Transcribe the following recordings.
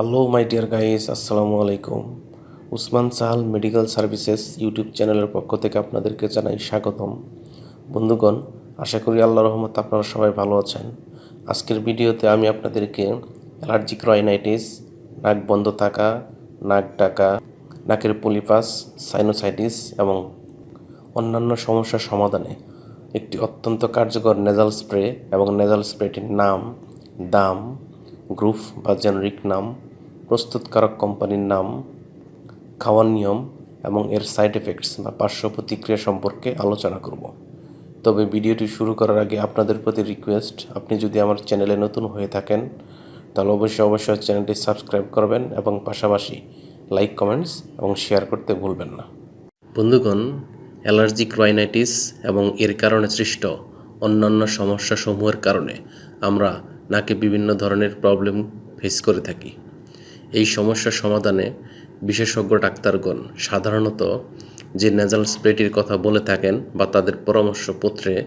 Hello my dear guys আসসালামু আলাইকুম Usman Sahal medical services YouTube চ্যানেলের পক্ষ থেকে আপনাদেরকে জানাই স্বাগতম। বন্ধুগণ, আশা করি আল্লাহ রহমত আপনারা সবাই ভালো আছেন। আজকের ভিডিওতে আমি আপনাদেরকে অ্যালার্জিক রাইনাইটিস নাক বন্ধ থাকা, নাক ডাকা, নাকের পলিপাস সাইনোসাইটিস এবং অন্যান্য সমস্যার সমাধানে একটি অত্যন্ত কার্যকর নেজাল স্প্রে এবং নেজাল স্প্রেটির নাম, দাম গ্রুপ বা জেনারিক নাম প্রস্তুতকারক কোম্পানির নাম খাওয়ার নিয়ম এবং এর সাইড এফেক্টস বা পার্শ্ব প্রতিক্রিয়া সম্পর্কে আলোচনা করব। তবে ভিডিওটি শুরু করার আগে আপনাদের প্রতি রিকোয়েস্ট আপনি যদি আমার চ্যানেলে নতুন হয়ে থাকেন, তাহলে অবশ্যই অবশ্যই চ্যানেলটি সাবস্ক্রাইব করবেন এবং পাশাপাশি লাইক কমেন্টস এবং শেয়ার করতে ভুলবেন না। বন্ধুগণ অ্যালার্জিক রাইনাইটিস এবং এর কারণে সৃষ্ট অন্যান্য সমস্যাসমূহের কারণে আমরা নাকে বিভিন্ন ধরনের প্রবলেম ফেস করে থাকি। এই সমস্যার সমাধানে বিশেষজ্ঞ ডাক্তারগণ সাধারণত যে নেজাল স্প্রেটির কথা বলে থাকেন বা তাদের পরামর্শপত্রে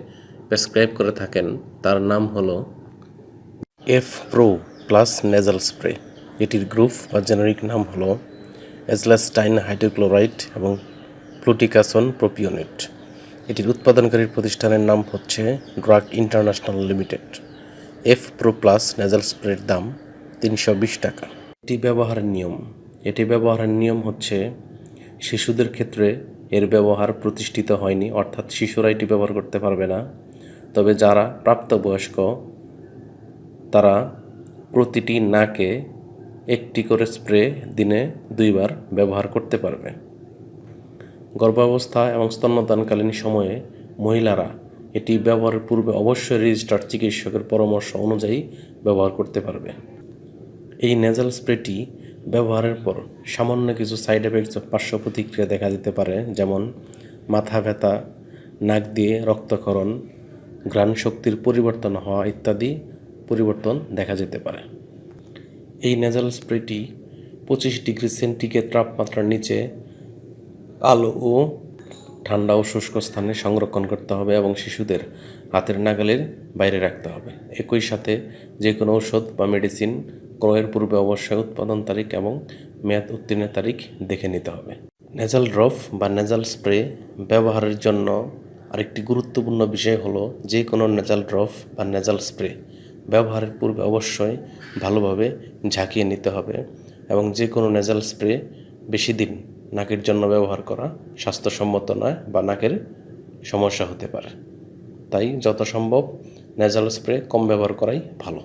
প্রেসক্রাইব করে থাকেন, তার নাম হলো F pro plus nasal spray এটির গ্রুপ বা জেনারিক নাম হলো এজলাস্টাইন হাইড্রোক্লোরাইড এবং প্লুটিকাসন প্রোপিওনেট এটির উৎপাদনকারী প্রতিষ্ঠানের নাম হচ্ছে drug international limited F pro plus nasal স্প্রের দাম তিনশো বিশ টাকা। এটি ব্যবহারের নিয়ম। এটি ব্যবহারের নিয়ম হচ্ছে, শিশুদের ক্ষেত্রে এর ব্যবহার প্রতিষ্ঠিত হয়নি, অর্থাৎ শিশুরা এটি ব্যবহার করতে পারবে না। তবে যারা প্রাপ্তবয়স্ক, তারা প্রতিটি নাকে একটি করে স্প্রে দিনে দুইবার ব্যবহার করতে পারবে। গর্ভাবস্থা এবং স্তন্যদানকালীন সময়ে মহিলারা এটি ব্যবহারের পূর্বে অবশ্যই রেজিস্টার্ড চিকিৎসকের পরামর্শ অনুযায়ী ব্যবহার করতে পারবে। এই নেজাল স্প্রেটি ব্যবহারের পর সামান্য কিছু সাইড এফেক্টস পার্শ্ব প্রতিক্রিয়া দেখা দিতে পারে, যেমন মাথা ব্যথা, নাক দিয়ে রক্তক্ষরণ, ঘ্রাণ শক্তির পরিবর্তন হওয়া ইত্যাদি পরিবর্তন দেখা যেতে পারে। এই নেজাল স্প্রেটি পঁচিশ ডিগ্রি সেন্টিগ্রেড তাপমাত্রার নিচে আলো ও ঠান্ডা ও শুষ্ক স্থানে সংরক্ষণ করতে হবে এবং শিশুদের হাতের নাগালের বাইরে রাখতে হবে। একই সাথে যে কোনো ঔষধ বা মেডিসিন ক্রয়ের পূর্বে অবশ্যই উৎপাদন তারিখ এবং মেয়াদ উত্তীর্ণের তারিখ দেখে নিতে হবে। নেজাল ড্রপ বা নেজাল স্প্রে ব্যবহারের জন্য আরেকটি গুরুত্বপূর্ণ বিষয় হলো যে কোনো নেজাল ড্রপ বা নেজাল স্প্রে ব্যবহারের পূর্বে অবশ্যই ভালোভাবে ঝাঁকিয়ে নিতে হবে এবং যে কোনো নেজাল স্প্রে বেশি দিন নাকের জন্য ব্যবহার করা স্বাস্থ্যসম্মত নয় বা নাকের সমস্যা হতে পারে। তাই যত সম্ভব নেজাল স্প্রে কম ব্যবহার করাই ভালো।